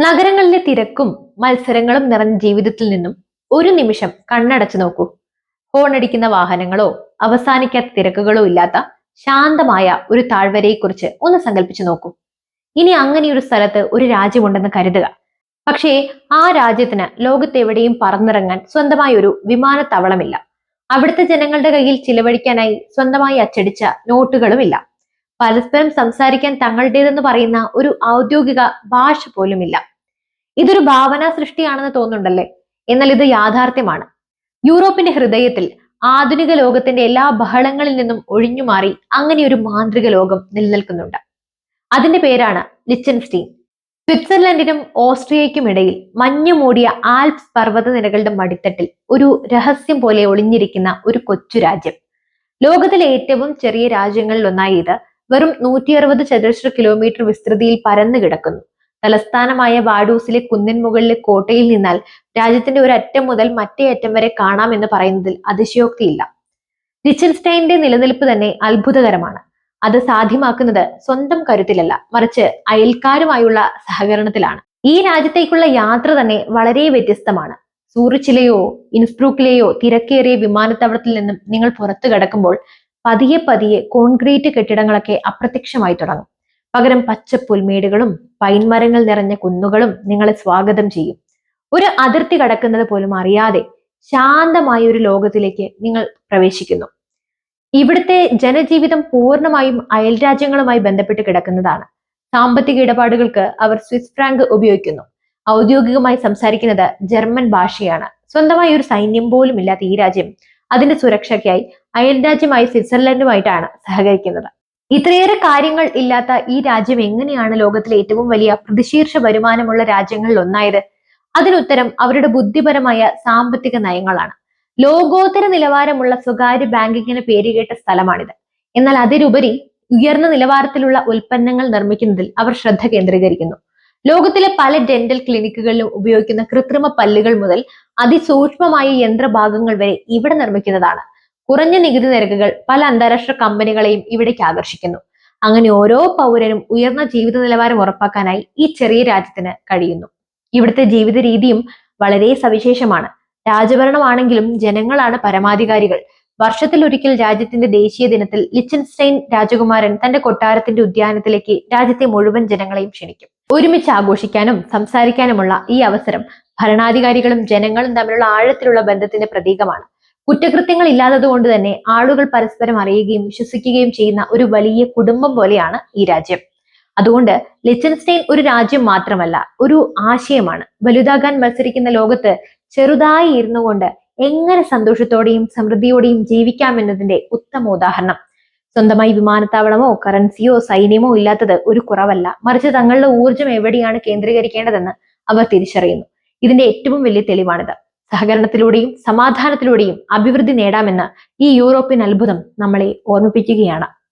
നഗരങ്ങളിലെ തിരക്കും മത്സരങ്ങളും നിറഞ്ഞ ജീവിതത്തിൽ നിന്നും ഒരു നിമിഷം കണ്ണടച്ചു നോക്കൂ. ഹോണടിക്കുന്ന വാഹനങ്ങളോ അവസാനിക്കാത്ത തിരക്കുകളോ ഇല്ലാത്ത ശാന്തമായ ഒരു താഴ്വരയെക്കുറിച്ച് ഒന്ന് സങ്കല്പിച്ചു നോക്കൂ. ഇനി അങ്ങനെയൊരു സ്ഥലത്ത് ഒരു രാജ്യമുണ്ടെന്ന് കരുതുക. പക്ഷേ ആ രാജ്യത്തിന് ലോകത്തെവിടെയും പറന്നിറങ്ങാൻ സ്വന്തമായ ഒരു വിമാനത്താവളമില്ല. അവിടുത്തെ ജനങ്ങളുടെ കയ്യിൽ ചിലവഴിക്കാനായി സ്വന്തമായി അച്ചടിച്ച നോട്ടുകളുമില്ല. പരസ്പരം സംസാരിക്കാൻ തങ്ങളുടേതെന്ന് പറയുന്ന ഒരു ഔദ്യോഗിക ഭാഷ പോലുമില്ല. ഇതൊരു ഭാവനാ സൃഷ്ടിയാണെന്ന് തോന്നുന്നുണ്ടല്ലേ? എന്നാൽ ഇത് യാഥാർത്ഥ്യമാണ്. യൂറോപ്പിന്റെ ഹൃദയത്തിൽ ആധുനിക ലോകത്തിന്റെ എല്ലാ ബഹളങ്ങളിൽ നിന്നും ഒഴിഞ്ഞു മാറി അങ്ങനെ ഒരു മാന്ത്രിക ലോകം നിലനിൽക്കുന്നുണ്ട്. അതിന്റെ പേരാണ് ലിച്ചൻസ്റ്റീൻ. സ്വിറ്റ്സർലൻഡിനും ഓസ്ട്രിയയ്ക്കും ഇടയിൽ മഞ്ഞു മൂടിയ ആൽപ്സ് പർവതനിരകളുടെ മടിത്തട്ടിൽ ഒരു രഹസ്യം പോലെ ഒളിഞ്ഞിരിക്കുന്ന ഒരു കൊച്ചു രാജ്യം. ലോകത്തിലെ ഏറ്റവും ചെറിയ രാജ്യങ്ങളിൽ ഒന്നായി ഇത് വെറും നൂറ്റി അറുപത് ചതുരശ്ര കിലോമീറ്റർ വിസ്തൃതിയിൽ പരന്നു കിടക്കുന്നു തലസ്ഥാനമായ വാഡൂസിലെ കുന്നിൻ മുകളിലെ കോട്ടയിൽ നിന്നാൽ രാജ്യത്തിന്റെ ഒരു അറ്റം മുതൽ മറ്റേ അറ്റം വരെ കാണാമെന്ന് പറയുന്നതിൽ അതിശയോക്തിയില്ല. ലിച്ചൻസ്റ്റൈന്റെ നിലനിൽപ്പ് തന്നെ അത്ഭുതകരമാണ്. അത് സാധ്യമാക്കുന്നത് സ്വന്തം കരുത്തിലല്ല മറിച്ച് അയൽക്കാരുമായുള്ള സഹകരണത്തിലാണ്. ഈ രാജ്യത്തേക്കുള്ള യാത്ര തന്നെ വളരെ വ്യത്യസ്തമാണ്. സൂറിച്ചിലെയോ ഇൻസ്ബ്രൂക്കിലെയോ തിരക്കേറിയ വിമാനത്താവളത്തിൽ നിന്നും നിങ്ങൾ പുറത്തു കിടക്കുമ്പോൾ പതിയെ പതിയെ കോൺക്രീറ്റ് കെട്ടിടങ്ങളൊക്കെ അപ്രത്യക്ഷമായി തുടങ്ങും. പകരം പച്ച പുൽമേടുകളും പൈൻമരങ്ങൾ നിറഞ്ഞ കുന്നുകളും നിങ്ങളെ സ്വാഗതം ചെയ്യും. ഒരു അതിർത്തി കടക്കുന്നത് പോലും അറിയാതെ ശാന്തമായ ഒരു ലോകത്തിലേക്ക് നിങ്ങൾ പ്രവേശിക്കുന്നു. ഇവിടുത്തെ ജനജീവിതം പൂർണമായും അയൽ രാജ്യങ്ങളുമായി ബന്ധപ്പെട്ട് കിടക്കുന്നതാണ്. സാമ്പത്തിക ഇടപാടുകൾക്ക് അവർ സ്വിസ് ഫ്രാങ്ക് ഉപയോഗിക്കുന്നു. ഔദ്യോഗികമായി സംസാരിക്കുന്നത് ജർമ്മൻ ഭാഷയാണ്. സ്വന്തമായി ഒരു സൈന്യം പോലും ഇല്ലാത്ത ഈ രാജ്യം അതിന്റെ സുരക്ഷയ്ക്കായി അയൽ രാജ്യമായി സ്വിറ്റ്സർലൻഡുമായിട്ടാണ് സഹകരിക്കുന്നത്. ഇത്രയേറെ കാര്യങ്ങൾ ഇല്ലാത്ത ഈ രാജ്യം എങ്ങനെയാണ് ലോകത്തിലെ ഏറ്റവും വലിയ പ്രതിശീർഷ വരുമാനമുള്ള രാജ്യങ്ങളിൽ ഒന്നായത്? അതിനുത്തരം അവരുടെ ബുദ്ധിപരമായ സാമ്പത്തിക നയങ്ങളാണ്. ലോകോത്തര നിലവാരമുള്ള സ്വകാര്യ ബാങ്കിങ്ങിന് പേരുകേട്ട സ്ഥലമാണിത്. എന്നാൽ അതിലുപരി ഉയർന്ന നിലവാരത്തിലുള്ള ഉൽപ്പന്നങ്ങൾ നിർമ്മിക്കുന്നതിൽ അവർ ശ്രദ്ധ കേന്ദ്രീകരിക്കുന്നു. ലോകത്തിലെ പല ഡെന്റൽ ക്ലിനിക്കുകളിലും ഉപയോഗിക്കുന്ന കൃത്രിമ പല്ലുകൾ മുതൽ അതിസൂക്ഷ്മമായ യന്ത്രഭാഗങ്ങൾ വരെ ഇവിടെ നിർമ്മിക്കുന്നതാണ്. കുറഞ്ഞ നികുതി നിരക്കുകൾ പല അന്താരാഷ്ട്ര കമ്പനികളെയും ഇവിടേക്ക് ആകർഷിക്കുന്നു. അങ്ങനെ ഓരോ പൗരനും ഉയർന്ന ജീവിത നിലവാരം ഉറപ്പാക്കാനായി ഈ ചെറിയ രാജ്യത്തിന് കഴിയുന്നു. ഇവിടുത്തെ ജീവിത രീതിയും വളരെ സവിശേഷമാണ്. രാജഭരണമാണെങ്കിലും ജനങ്ങളാണ് പരമാധികാരികൾ. വർഷത്തിൽ ഒരിക്കൽ രാജ്യത്തിന്റെ ദേശീയ ദിനത്തിൽ ലിച്ചൻസ്റ്റൈൻ രാജകുമാരൻ തന്റെ കൊട്ടാരത്തിന്റെ ഉദ്യാനത്തിലേക്ക് രാജ്യത്തെ മുഴുവൻ ജനങ്ങളെയും ക്ഷണിക്കും. ഒരുമിച്ച് ആഘോഷിക്കാനും സംസാരിക്കാനുമുള്ള ഈ അവസരം ഭരണാധികാരികളും ജനങ്ങളും തമ്മിലുള്ള ആഴത്തിലുള്ള ബന്ധത്തിന്റെ പ്രതീകമാണ്. കുറ്റകൃത്യങ്ങൾ ഇല്ലാത്തതുകൊണ്ട് തന്നെ ആളുകൾ പരസ്പരം അറിയുകയും വിശ്വസിക്കുകയും ചെയ്യുന്ന ഒരു വലിയ കുടുംബം പോലെയാണ് ഈ രാജ്യം. അതുകൊണ്ട് ലിച്ചൻസ്റ്റൈൻ ഒരു രാജ്യം മാത്രമല്ല ഒരു ആശയമാണ്. വലുതാകാൻ മത്സരിക്കുന്ന ലോകത്ത് ചെറുതായി ഇരുന്നു കൊണ്ട് എങ്ങനെ സന്തോഷത്തോടെയും സമൃദ്ധിയോടെയും ജീവിക്കാമെന്നതിന്റെ ഉത്തമ ഉദാഹരണം. സ്വന്തമായി വിമാനത്താവളമോ കറൻസിയോ സൈന്യമോ ഇല്ലാത്തത് ഒരു കുറവല്ല. മറിച്ച് തങ്ങളുടെ ഊർജം എവിടെയാണ് കേന്ദ്രീകരിക്കേണ്ടതെന്ന് അവർ തിരിച്ചറിയുന്നു. ഇതിന്റെ ഏറ്റവും വലിയ തെളിവാണിത്. സഹകരണത്തിലൂടെയും സമാധാനത്തിലൂടെയും അഭിവൃദ്ധി നേടാമെന്ന് ഈ യൂറോപ്യൻ അത്ഭുതം നമ്മളെ ഓർമ്മിപ്പിക്കുകയാണ്.